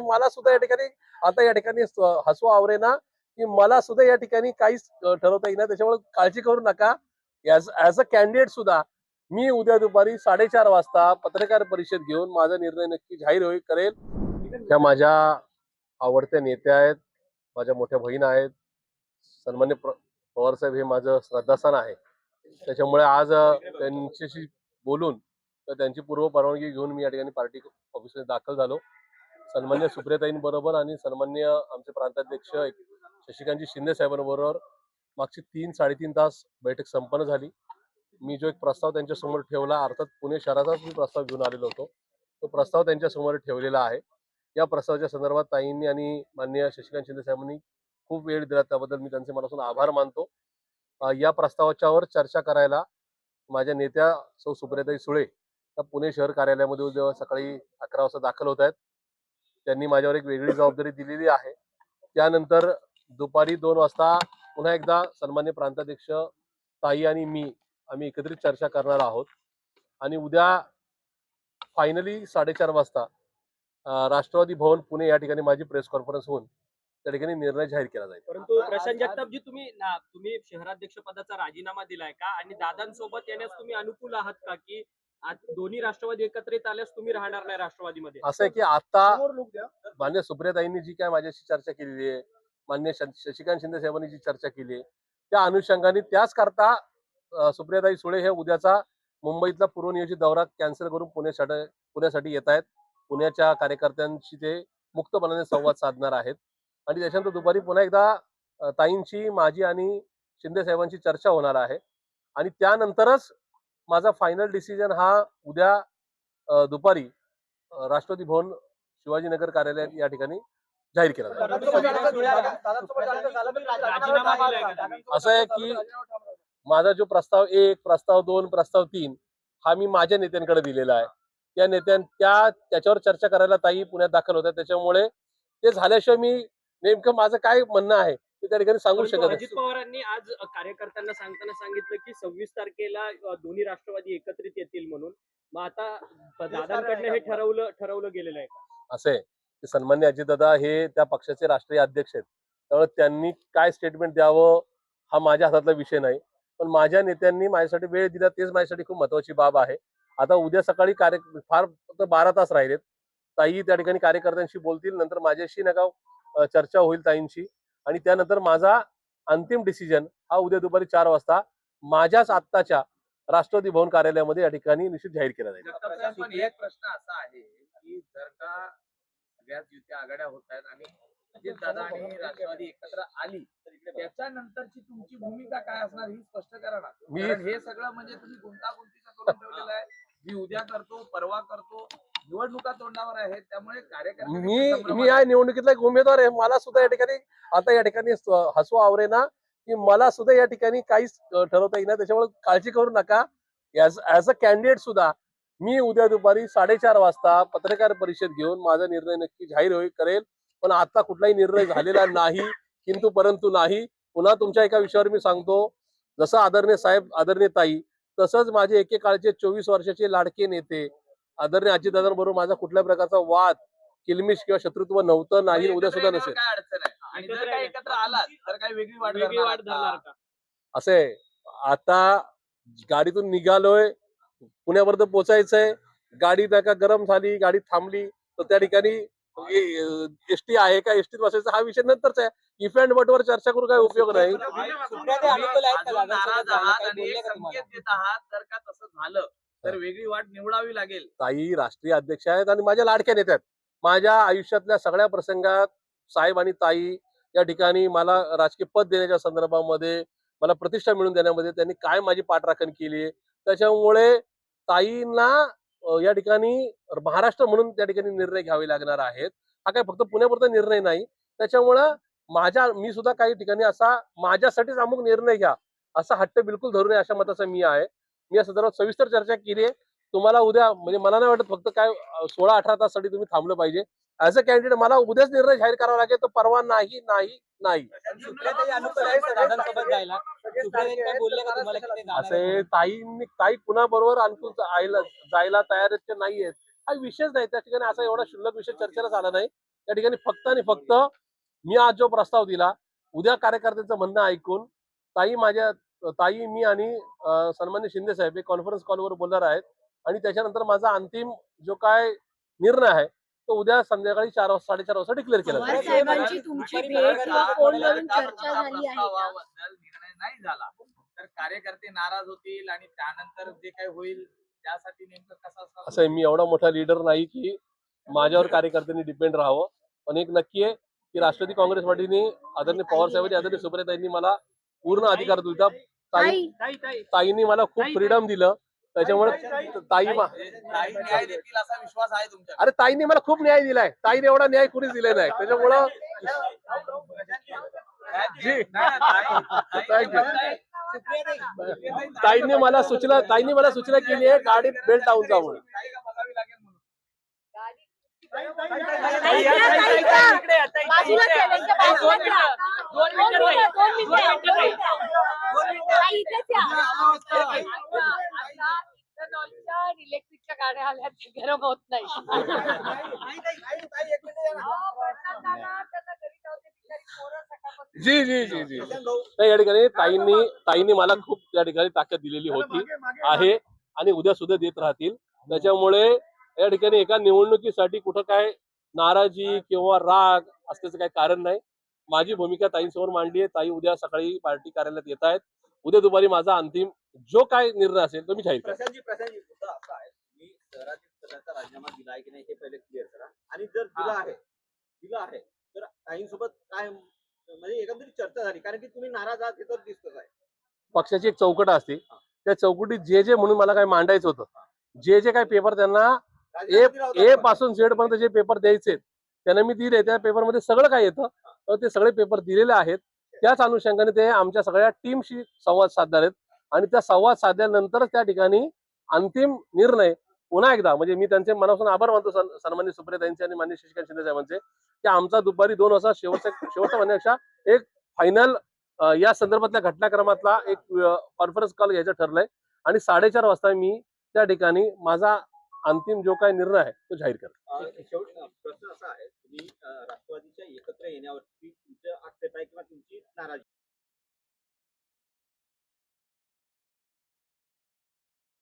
मला सुद्धा या ठिकाणी आता या ठिकाणी हसू आवरे ना की मला सुद्धा या ठिकाणी काहीच ठरवता येईना. त्याच्यामुळे काळजी करू नका. ऍज अ कॅन्डिडेट सुद्धा मी उद्या दुपारी साडेचार वाजता पत्रकार परिषद घेऊन माझा निर्णय नक्की जाहीर होईल करेल. त्या माझ्या आवडत्या नेत्या आहेत माझ्या मोठ्या बहीण आहेत. सन्मान्य पवारसाहेब पवार साहेब हे माझं श्रद्धास्थान आहे. त्याच्यामुळे आज त्यांच्याशी बोलून तर त्यांची पूर्व परवानगी घेऊन मी या ठिकाणी पार्टी ऑफिसमध्ये दाखल झालो. सन्मान्य सुप्रियाताईंबरोबर आणि सन्मान्य आमचे प्रांताध्यक्ष शशिकांतजी शिंदे साहेबांबरोबर मागची तीन साडेतीन तास बैठक संपन्न झाली. मी जो एक प्रस्ताव त्यांच्यासमोर ठेवला अर्थात पुणे शहराचाच मी प्रस्ताव घेऊन आलेलो होतो तो प्रस्ताव त्यांच्यासमोर ठेवलेला आहे. या प्रस्तावाच्या संदर्भात ताईंनी आणि माननीय शशिकांत शिंदे साहेबांनी खूप वेळ दिला त्याबद्दल मी त्यांचे मनापासून आभार मानतो. या प्रस्तावाच्यावर चर्चा करायला माझ्या नेत्या सौ सुप्रियाताई सुळे पुणे शहर कार्यालयामध्ये उद्या सकाळी अकरा वाजता दाखल होत आहेत. त्यांनी माझ्यावर एक वेगळी जबाबदारी दिलेली आहे. त्यानंतर दुपारी दोन वाजता पुन्हा एकदा सन्मान्य प्रांताध्यक्ष ताई आणि मी आम्ही एकत्रित चर्चा करणार आहोत. आणि उद्या फायनली साडेचार वाजता राष्ट्रवादी भवन पुणे या ठिकाणी माझी प्रेस कॉन्फरन्स होऊन त्या ठिकाणी निर्णय जाहीर केला जाईल. परंतु प्रशांत जगतापजी तुम्ही तुम्ही शहराध्यक्ष पदाचा राजीनामा दिलाय का? आणि दादांसोबत येण्यास तुम्ही अनुकूल आहात का? की दोन्ही राष्ट्रवादी एकत्रित आल्यास तुम्ही राहणार नाही राष्ट्रवादीमध्ये. असं आहे की आता मान्य सुप्रियाताईंनी जी काय माझ्याशी चर्चा केलेली आहे मान्य शशिकांत शिंदे साहेबांनी जी चर्चा केली आहे त्या अनुषंगाने त्याच करता सुप्रियाताई सुळे हे उद्याचा मुंबईतला पूर्वनियोजित दौरा कॅन्सल करून पुण्यासाठी पुण्यासाठी येत आहेत. पुण्याच्या कार्यकर्त्यांशी ते मुक्तपणाने संवाद साधणार आहेत. आणि त्याच्यानंतर दुपारी पुन्हा एकदा ताईंची माझी आणि शिंदे साहेबांची चर्चा होणार आहे. आणि त्यानंतरच माझा फायनल डिसिजन हा उद्या दुपारी अं, राष्ट्रवादी भवन शिवाजीनगर कार्यालयात या ठिकाणी जाहीर केला? असं आहे की माझा जो प्रस्ताव एक प्रस्ताव दोन प्रस्ताव तीन हा मी माझ्या नेत्यांकडे दिलेला आहे. त्या नेत्यां त्या त्याच्यावर चर्चा करायला ताई पुण्यात दाखल होत्या. त्याच्यामुळे ते झाल्याशिवाय मी नेमकं माझं काय म्हणणं आहे? ते त्या ठिकाणी सांगू शकत अजित नाही. पवारांनी आज कार्यकर्त्यांना सांगताना सांगितलं की सव्वीस तारखेला दोन्ही राष्ट्रवादी एकत्रित येतील म्हणून. मग आता दादांकडनं हे ठरवलं ठरवलं गेलेलं आहे का? असं आहे की सन्मान्य अजितदादा हे त्या पक्षाचे राष्ट्रीय अध्यक्ष आहेत. त्यामुळे त्यांनी काय स्टेटमेंट द्यावं हा माझ्या हातातला विषय नाही. पण माझ्या नेत्यांनी माझ्यासाठी वेळ दिला तेच माझ्यासाठी खूप महत्वाची बाब आहे. आता उद्या सकाळी कार्य फार फक्त बारा तास राहिलेत. ताई त्या ठिकाणी कार्यकर्त्यांशी बोलतील नंतर माझ्याशी नका चर्चा होईल ताईंची आणि त्यानंतर माझा अंतिम डिसिजन हा उद्या दुपारी चार वाजता माझ्याच आत्ताच्या राष्ट्रवादी भवन कार्यालयामध्ये या ठिकाणी निश्चित जाहीर केला जाईल. एक प्रश्न असा आहे की जर का सगळ्याच युती आघाड्या होत आहेत आणि अजितदादा आणि राष्ट्रवादी एकत्र आली त्याच्यानंतरची तुमची भूमिका काय असणार ही स्पष्ट करा ना. हे सगळं म्हणजे तुम्ही गुंतागुंतीचं करून ठेवलेलं आहे. मी उद्या करतो परवा करतो निवडणुका तोंडावर आहेत त्यामुळे कार्यकर्ते मी मी या निवडणुकीतला एक उमेदवार आहे. मला सुद्धा या ठिकाणी आता या ठिकाणी हसू आवरे ना की मला सुद्धा या ठिकाणी काहीच ठरवता येईना. त्याच्यामुळे काळजी करू नका. ऍज अ कॅन्डिडेट सुद्धा मी उद्या दुपारी साडेचार वाजता पत्रकार परिषद घेऊन माझा निर्णय नक्की जाहीर होईल करेल. पण आता कुठलाही निर्णय झालेला नाही किंतु परंतु नाही. पुन्हा तुमच्या एका विषयावर मी सांगतो. जसं आदरणीय साहेब आदरणीय ताई तसंच माझे एकेकाळचे चोवीस वर्षाचे लाडके नेते आदरणीय अजितदादांबरोबर माझा कुठल्या प्रकारचा वाद किलमिश किंवा शत्रुत्व नव्हतं नाही उद्या सुद्धा नसेल. काय अडचण आहे? आणि जर काय एकत्र आलात तर काय वेगळी वाट वेगळी धरणार वाट धरणार का? का? असे आता गाडीतून निघालोय पुण्यापर्यंत पोचायचंय गाडी नाही का गरम झाली गाडी थांबली तर त्या ठिकाणी एसटी आहे का? एसटीत बसायचा हा विषय नंतरचा आहे. इफ अँड वर चर्चा करून काय उपयोग नाही. तुम्ही अजून नाराज आहात आणि एक संकेत देत आहात जर का तसं झालं तर वेगळी वाट निवडावी लागेल. ताई राष्ट्रीय अध्यक्ष आहेत आणि माझ्या लाडक्या नेत्या आहेत माझ्या आयुष्यातल्या सगळ्या प्रसंगात साहेब आणि ताई या ठिकाणी मला राजकीय पद देण्याच्या संदर्भामध्ये मला प्रतिष्ठा मिळवून देण्यामध्ये त्यांनी काय माझी पाठराखण केली त्याच्यामुळे ताईंना या ठिकाणी महाराष्ट्र म्हणून त्या ठिकाणी निर्णय घ्यावे लागणार आहेत. हा काय फक्त पुण्यापुरता निर्णय नाही. त्याच्यामुळं माझ्या मी सुद्धा काही ठिकाणी असा माझ्यासाठीच अमुक निर्णय घ्या असा हट्ट बिलकुल धरू नये अशा मताचा मी आहे. मी या संदर्भात सविस्तर चर्चा केली आहे. तुम्हाला उद्या म्हणजे मला नाही वाटत फक्त काय सोळा अठरा ताससाठी तुम्ही थांबलं पाहिजे. ऍज अ कॅन्डिडेट मला उद्याच निर्णय जाहीर करावा लागेल तर परवा नाही नाही नाही. अनुकूल असे? ताईंनी ताई पुन्हा बरोबर आईला जायला तयार आहेत की नाही आहेत हा विषयच नाही. त्या ठिकाणी असा एवढा शुल्लक विषय चर्चेलाच आला नाही. त्या ठिकाणी फक्त आणि फक्त मी आज जो प्रस्ताव दिला उद्या कार्यकर्त्यांचं म्हणणं ऐकून ताई माझ्या ताई मी आणि सन्मान्य शिंदे साहेब हे कॉन्फरन्स कॉलवर बोलणार आहेत. आणि त्याच्यानंतर माझा अंतिम जो काय निर्णय आहे तो उद्या संध्याकाळी चार वाजता साडेचार वाजता डिक्लेअर केला पवार जाईल. साहेबांची तुमची भेट किंवा फोनवरून चर्चा झाली आहे का? प्रस्तावाबद्दल निर्णय नाही झाला. तर कार्यकर्ते नाराज होतील आणि त्यानंतर जे काही होईल त्यासाठी नेमकं कसं असं मी एवढा मोठा लीडर नाही की माझ्यावर कार्यकर्त्यांनी डिपेंड राहावं. पण एक नक्की आहे की राष्ट्रवादी काँग्रेस पार्टीने आदरणीय पवार साहेबांनी आदरणीय सुप्रियाताईंनी मला पूर्ण अधिकार दिला ताई ताई ताई ताई ताईंनी मला खूप फ्रीडम दिलं त्याच्यामुळे ताई मा- ताई न्याय देतील असा विश्वास आहे तुमच्या अरे ताईंनी मला खूप न्याय दिलाय ताईने एवढा न्याय कुणीच दिला नाही त्याच्यामुळं. ताईंनी मला सूचना ताईंनी मला सूचना केली आहे गाडीत बेल्ट लावून जा म्हणून बाजूला दोन मिनिटं, दोन मिनिटं. दोन. इलेक्ट्रिकच्या गाड्या आल्या गरम होत नाही. जी जी जी जी. नाही या ठिकाणी ताईंनी ताईंनी मला खूप त्या ठिकाणी ताकद दिलेली होती. आहे आणि उद्या सुद्धा देत राहतील. त्याच्यामुळे या ठिकाणी एका निवडणुकीसाठी कुठं काय नाराजी किंवा राग असल्याचं काही कारण नाही. माझी भूमिका ताईंसमोर मांडली आहे. ताई उद्या सकाळी पार्टी कार्यालयात येत आहेत. उद्या दुपारी माझा अंतिम जो काय निर्णय असेल तो मी जाहीर राजीनामा दिला आहे की नाही हे पहिले क्लिअर करा. आणि जर दिला आहे दिला आहे तर ताईंसोबत काय म्हणजे एकंदरीत चर्चा झाली. कारण की तुम्ही नाराज आहात हे तर दिसतच आहे. पक्षाची एक चौकट असते. त्या चौकटीत जे जे म्हणून मला काय मांडायचं होतं जे जे काय पेपर त्यांना ए. पासून झेड पर्यंत जे पेपर द्यायचे त्यांना मी दिले. त्या पेपरमध्ये सगळं काय येतं? ते सगळे पेपर दिलेले आहेत. त्याच अनुषंगाने ते आमच्या सगळ्या टीमशी संवाद साधणार आहेत आणि त्या संवाद साधल्यानंतरच त्या ठिकाणी अंतिम निर्णय पुन्हा एकदा म्हणजे मी त्यांचे मनापासून आभार मानतो सन- सन्मान्य सुप्रियाताईंचे आणि मान्य शशिकांत शिंदे साहेबांचे की आमचा दुपारी दोन वाजता शेवटच्या शेवटचा म्हणण्यापेक्षा एक फायनल या संदर्भातल्या घटनाक्रमातला एक कॉन्फरन्स कॉल घ्यायचं ठरलंय. आणि साडेचार वाजता मी त्या ठिकाणी माझा अंतिम जो काही निर्णय आहे तो जाहीर करतो. राष्ट्रवादीच्या एकत्र येण्यावरती तुमचं आक्षेप आहे किंवा तुमची नाराजी